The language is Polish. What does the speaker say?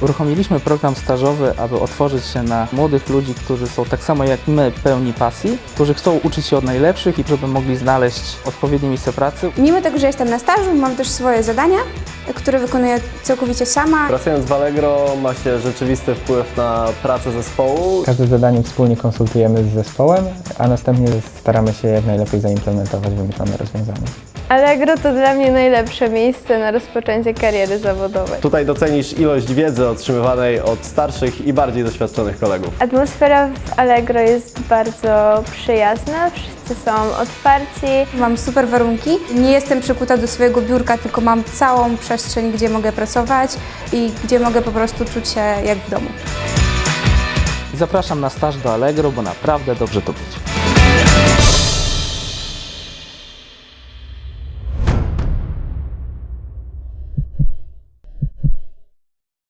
Uruchomiliśmy program stażowy, aby otworzyć się na młodych ludzi, którzy są tak samo jak my pełni pasji, którzy chcą uczyć się od najlepszych i żeby mogli znaleźć odpowiednie miejsce pracy. Mimo tego, że jestem na stażu, mam też swoje zadania, które wykonuję całkowicie sama. Pracując w Allegro ma się rzeczywisty wpływ na pracę zespołu. Każde zadanie wspólnie konsultujemy z zespołem, a następnie staramy się jak najlepiej zaimplementować wymyślone rozwiązanie. Allegro to dla mnie najlepsze miejsce na rozpoczęcie kariery zawodowej. Tutaj docenisz ilość wiedzy otrzymywanej od starszych i bardziej doświadczonych kolegów. Atmosfera w Allegro jest bardzo przyjazna, wszyscy są otwarci. Mam super warunki. Nie jestem przykuta do swojego biurka, tylko mam całą przestrzeń, gdzie mogę pracować i gdzie mogę po prostu czuć się jak w domu. Zapraszam na staż do Allegro, bo naprawdę dobrze to być.